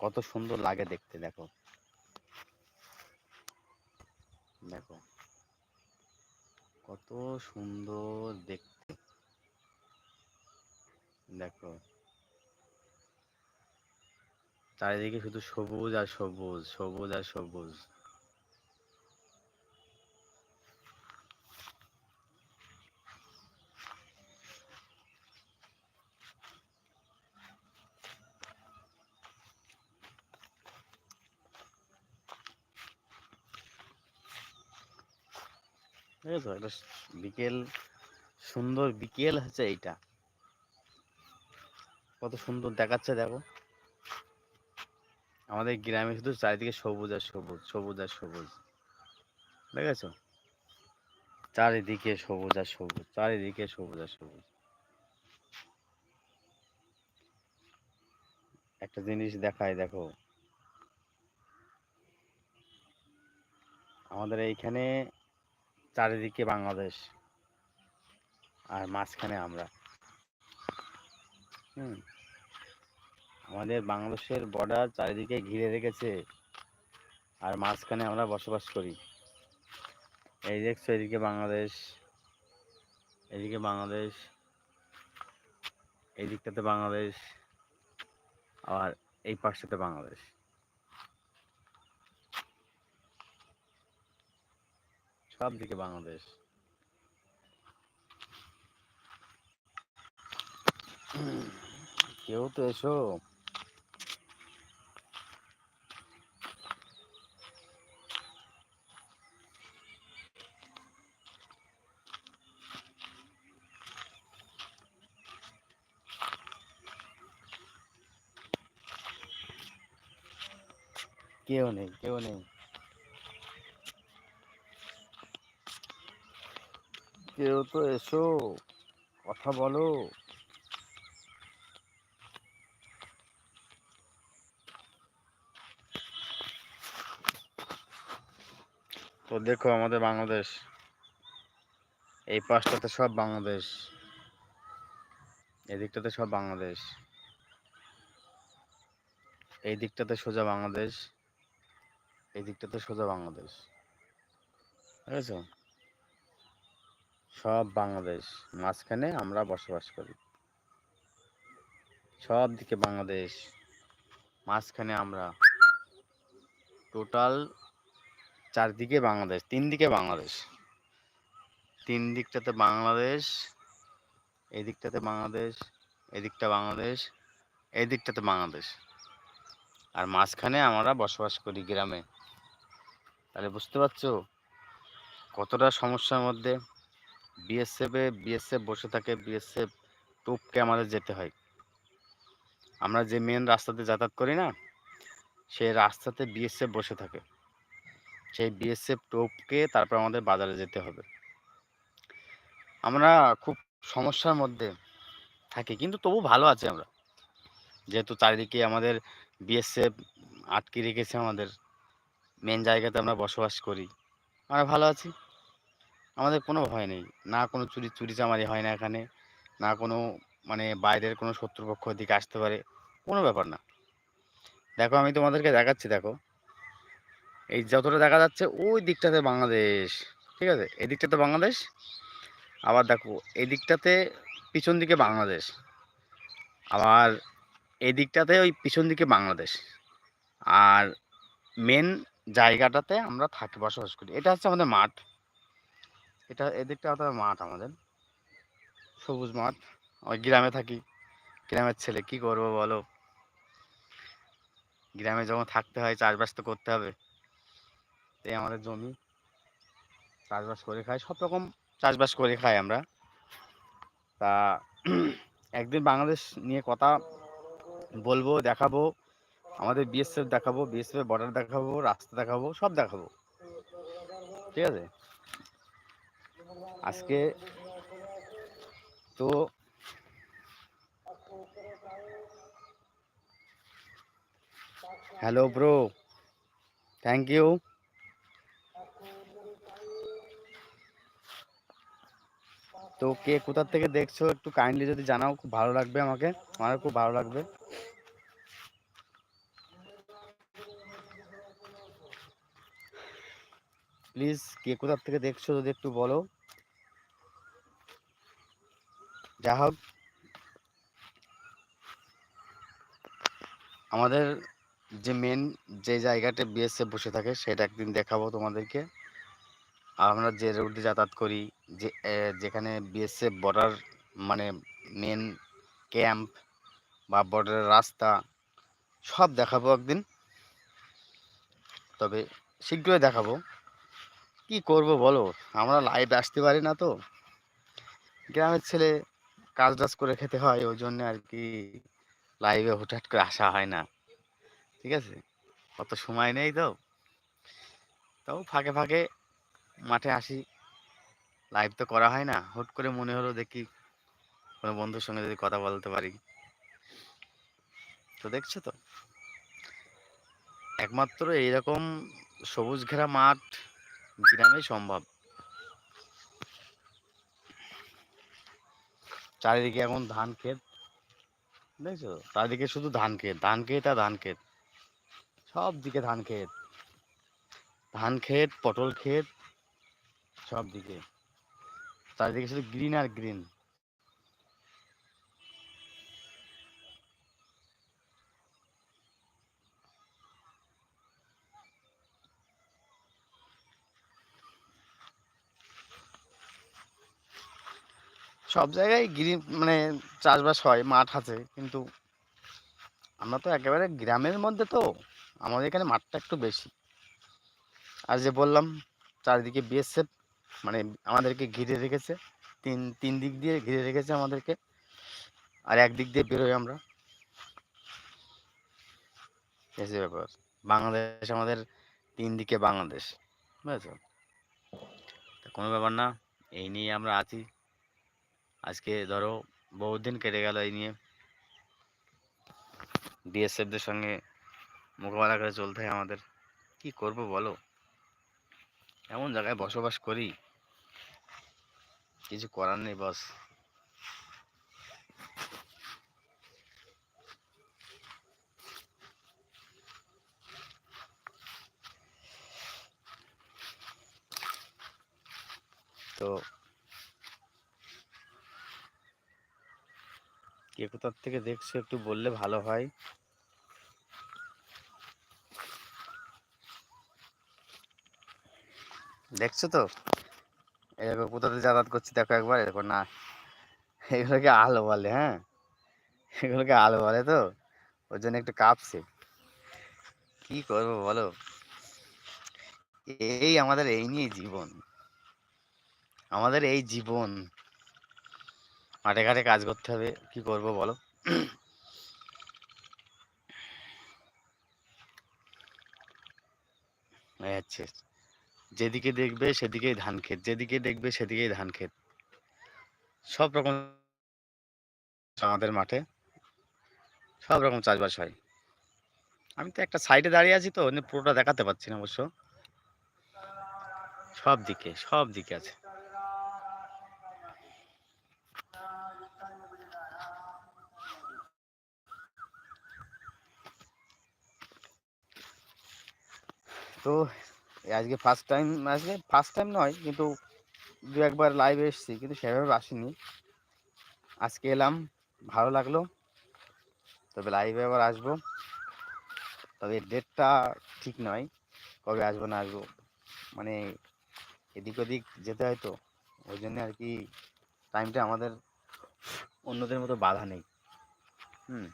কত সুন্দর লাগে দেখতে, দেখো। দেখো। কত সুন্দর দেখতে। দেখো। চারিদিকে শুধু সবুজ আর সবুজ সবুজ আর সবুজ। বুঝেছ এটা বিকেল সুন্দর, বিকেল হচ্ছে এইটা। কত সুন্দর দেখাচ্ছে, দেখো। আমাদের গ্রামে শুধু চারিদিকে সবুজ আর সবুজ সবুজ আর সবুজ। দেখেছ? চারিদিকে সবুজ আর সবুজ, চারিদিকে সবুজ আর সবুজ। একটা জিনিস দেখায় দেখো। আমাদের এইখানে চারিদিকে বাংলাদেশ। আর মাঝখানে আমরা। হুম। আমাদের বাংলাদেশের বর্ডার চারিদিকে ঘিরে রেখেছে। আর মাঝখানে আমরা বসবাস করি। এই দেখছ এদিকে বাংলাদেশ। এদিকে বাংলাদেশ। এই দিকটাতে বাংলাদেশ। আর এই পাশটাতে বাংলাদেশ। সব দিকে বাংলাদেশ। কেউ তো এসো। কেউ নেই কেউ নেই। কেউ তো এসো, কথা বলো। তো দেখো আমাদের বাংলাদেশ। এই পাশটাতে সব বাংলাদেশ। এদিকটাতে সব বাংলাদেশ। এই দিকটাতে সোজা বাংলাদেশ। এই দিকটাতে সোজা বাংলাদেশ। বুঝেছ? সব বাংলাদেশ, মাঝখানে আমরা বসবাস করি। সব দিকে বাংলাদেশ, মাঝখানে আমরা টোটাল চারদিকে বাংলাদেশ, তিন দিকে বাংলাদেশ। তিন দিকটাতে বাংলাদেশ এদিকটাতে বাংলাদেশ এদিকটা বাংলাদেশ এদিকটাতে বাংলাদেশ। আর মাঝখানে আমরা বসবাস করি গ্রামে। তাহলে বুঝতে পারছ কতটা সমস্যার মধ্যে বিএসএফে বিএসএফ বসে থাকে বিএসএফ টুপকে আমাদের যেতে হয়। আমরা যে মেন রাস্তাতে যাতায়াত করি না, সেই রাস্তাতে বিএসএফ বসে থাকে। সেই বিএসএফ টোপকে তারপর আমাদের বাজারে যেতে হবে। আমরা খুব সমস্যার মধ্যে থাকি, কিন্তু তবু ভালো আছি আমরা। যেহেতু চারিদিকে আমাদের বিএসএফ আটকে রেখেছে আমাদের মেন জায়গাতে আমরা বসবাস করি, আমরা ভালো আছি। আমাদের কোনো ভয় নেই। না কোনো চুরি চুরি চামারি হয় না এখানে। না কোনো মানে বাইরের কোনো শত্রুপক্ষ দিকে আসতে পারে। কোনো ব্যাপার না। দেখো আমি তোমাদেরকে দেখাচ্ছি, দেখো। এই যতটা দেখা যাচ্ছে ওই দিকটাতে বাংলাদেশ, ঠিক আছে? এই দিকটাতে বাংলাদেশ, আবার দেখো এই দিকটাতে পিছন দিকে বাংলাদেশ, আবার এই দিকটাতে ওই পিছন দিকে বাংলাদেশ। আর মেন জায়গাটাতে আমরা থাকি, বসবাস করি। এটা হচ্ছে আমাদের মাঠ। এটা এদিকটা হচ্ছে মাঠ আমাদের। সবুজ মাঠ। ওই গ্রামে থাকি। গ্রামের ছেলে কি করব বলো? গ্রামে যখন থাকতে হয়, চাষবাস তো করতে হবে। এই আমাদের জমি। চাষবাস করে খাই। সব রকম চাষবাস করে খাই আমরা। তা একদিন বাংলাদেশ নিয়ে কথা বলব, দেখাবো। আমাদের বিএসএফ দেখাবো বিএসএফ বর্ডার দেখাবো, রাস্তা দেখাবো, সব দেখাবো। ঠিক আছে? আজকে তো হ্যালো ব্রো থ্যাংক ইউ তো কে কোথার থেকে দেখছ একটু কাইন্ডলি যদি জানাও, খুব ভালো লাগবে আমাকে আমার খুব ভালো লাগবে। প্লিজ কে কোথার থেকে দেখছ যদি একটু বলো। যা হোক। আমাদের যে মেন যে জায়গাটা বিএসএফ বসে থাকে, সেটা একদিন দেখাবো তোমাদেরকে। আর আমরা যে রোড যাতায়াত করি, যে যেখানে বিএসএফ বর্ডার মানে মেন ক্যাম্প বা বর্ডারের রাস্তা, সব দেখাবো একদিন। তবে শীঘ্রই দেখাবো। কি করব বলো? আমরা লাইভ আসতে পারি না তো। গ্রামের ছেলে কাজ টাজ করে খেতে হয় ওই জন্য আর কি লাইভে হুটহাট করে আসা হয় না। ঠিক আছে? অত সময় নেই তো। তাও ফাঁকে ফাঁকে মাঠে আসি। লাইভ তো করা হয় না। হুট করে মনে হলো দেখি কোনো বন্ধুর সঙ্গে যদি কথা বলতে পারি। তো দেখছ তো? একমাত্র এইরকম সবুজ ঘেরা মাঠ গ্রামে সম্ভব। চারিদিকে এখন ধান ক্ষেত, দেখছ? চারিদিকে শুধু ধান ক্ষেত ধান ক্ষেত আর ধান ক্ষেত। সব দিকে ধান ক্ষেত। ধান ক্ষেত, পটল ক্ষেত, সব দিকে। চারিদিকে শুধু গ্রিন আর গ্রিন সব জায়গায় গ্রিন মানে চাষবাস হয়, মাঠ আছে, কিন্তু আমরা তো একেবারে গ্রামের মধ্যে তো, আমাদের এখানে মাঠটা একটু বেশি। আর যে বললাম, চারিদিকে বিএসএফ মানে আমাদেরকে ঘিরে রেখেছে, তিন তিন দিক দিয়ে ঘিরে রেখেছে আমাদেরকে, আর একদিক দিয়ে বেরোই আমরা। এসে ব্যাপার, বাংলাদেশ আমাদের তিন দিকে বাংলাদেশ, বুঝেছ? কোনো ব্যাপার না, এই নিয়ে আমরা আছি। আজকে ধরো বহুত দিন কেটে গেল এই নিয়ে। বিএসএফদের সঙ্গে মোকাবেলা করে চলতে হয় আমাদের। কি করব বলো? এমন জায়গায় বসবাস করি। কিছু করার নেই বস। তো কে কোথার থেকে দেখছ, একটু বললে ভালো হয়। দেখছ তো? এরকম কোথাতে যাতায়াত করছি, দেখো একবার, এরকম না। এগুলোকে আলো বলে হ্যাঁ? এগুলোকে আলো বলে তো? ওর জন্য একটু কাঁপছে। কি করব বলো? এই আমাদের এই নিয়ে জীবন। আমাদের এই জীবন। মাঠে ঘাটে কাজ করতে হবে, কি করব বলো? হচ্ছে, যেদিকে দেখবে সেদিকেই ধান ক্ষেত, যেদিকে দেখবে সেদিকেই ধান ক্ষেত। সব রকম আমাদের মাঠে সব রকম চাষবাস হয়। আমি তো একটা সাইডে দাঁড়িয়ে আছি তো পুরোটা দেখাতে পারছি না অবশ্য। সব দিকে সব দিকে আছে। তো আজকে ফার্স্ট টাইম আজকে ফার্স্ট টাইম নয়, কিন্তু দু একবার লাইভে এসেছি, কিন্তু সেভাবে আসিনি। আজকে এলাম, ভালো লাগল, তবে লাইভে আবার আসব। তবে ডেটটা ঠিক নয়, কবে আসব না আসব মানে এদিক ওদিক যেতে হয় তো, ওই জন্য আর কি টাইমটা আমাদের অন্যদের মতো বাধা নেই। হুম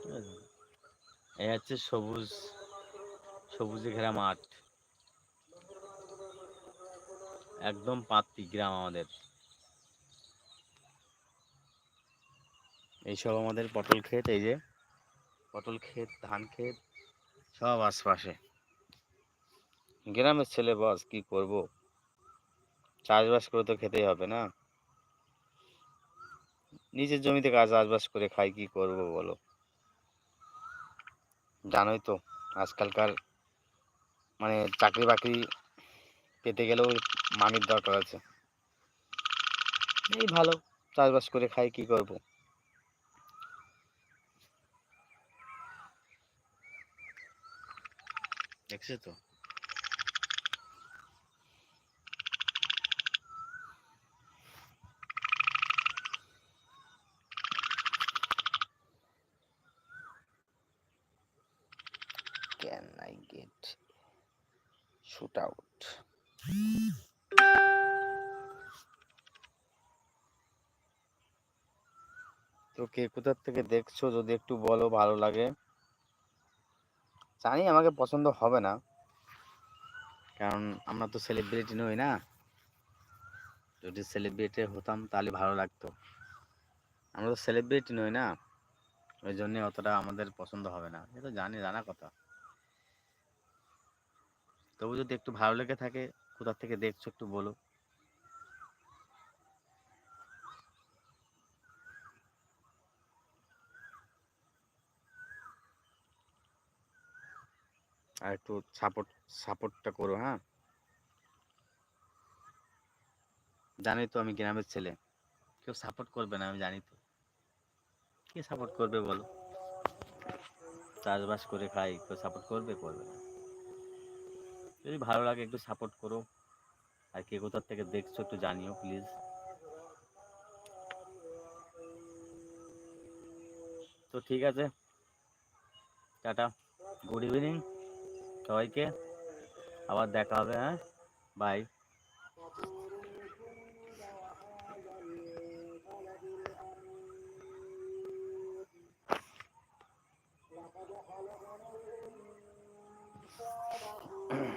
ঠিক আছে? এই হচ্ছে সবুজ, সবুজে ঘেরা মাঠ। একদম পাতি গ্রাম আমাদের। এইসব আমাদের পটল ক্ষেত, এই যে পটল ক্ষেত, ধান ক্ষেত, সব আশপাশে। গ্রামের ছেলে বস, কি করব? চাষবাস করে তো খেতেই হবে না? নিজের জমিতে কাজ, চাষবাস করে খাই, কি করব বলো? জানোই তো, আজকালকার মানে চাকরি বাকরি পেতে গেলেও মানির দরকার আছে। এই ভালো, চাষবাস করে খাই, কি করব? দেখছে তো? তো কে কোথার থেকে দেখছ, যদি একটু বলো, ভালো লাগে। জানি আমাকে পছন্দ হবে না, কারণ আমরা তো সেলিব্রিটি নই না। যদি সেলিব্রিটি হতাম, তাহলে ভালো লাগতো। আমরা তো সেলিব্রিটি নই না, ওই জন্যে অতটা আমাদের পছন্দ হবে না। এ তো জানি, জানা কথা। তবু যদি একটু ভালো লেগে থাকে কোথা থেকে দেখছ একটু বলো। আর একটু সাপোর্ট সাপোর্টটা করো হ্যাঁ? জানি তো আমি গ্রামের ছেলে। কেউ সাপোর্ট করবে না, আমি জানি তো। কে সাপোর্ট করবে বলো? চাষবাস করে খাই কেউ সাপোর্ট করবে করবে না। যদি ভালো লাগে একটু সাপোর্ট করো। আর কে কোথার থেকে দেখছ একটু জানিও প্লিজ তো ঠিক আছে। টাটা। গুড ইভিনিং সবাইকে। আবার দেখা হবে হ্যাঁ? বাই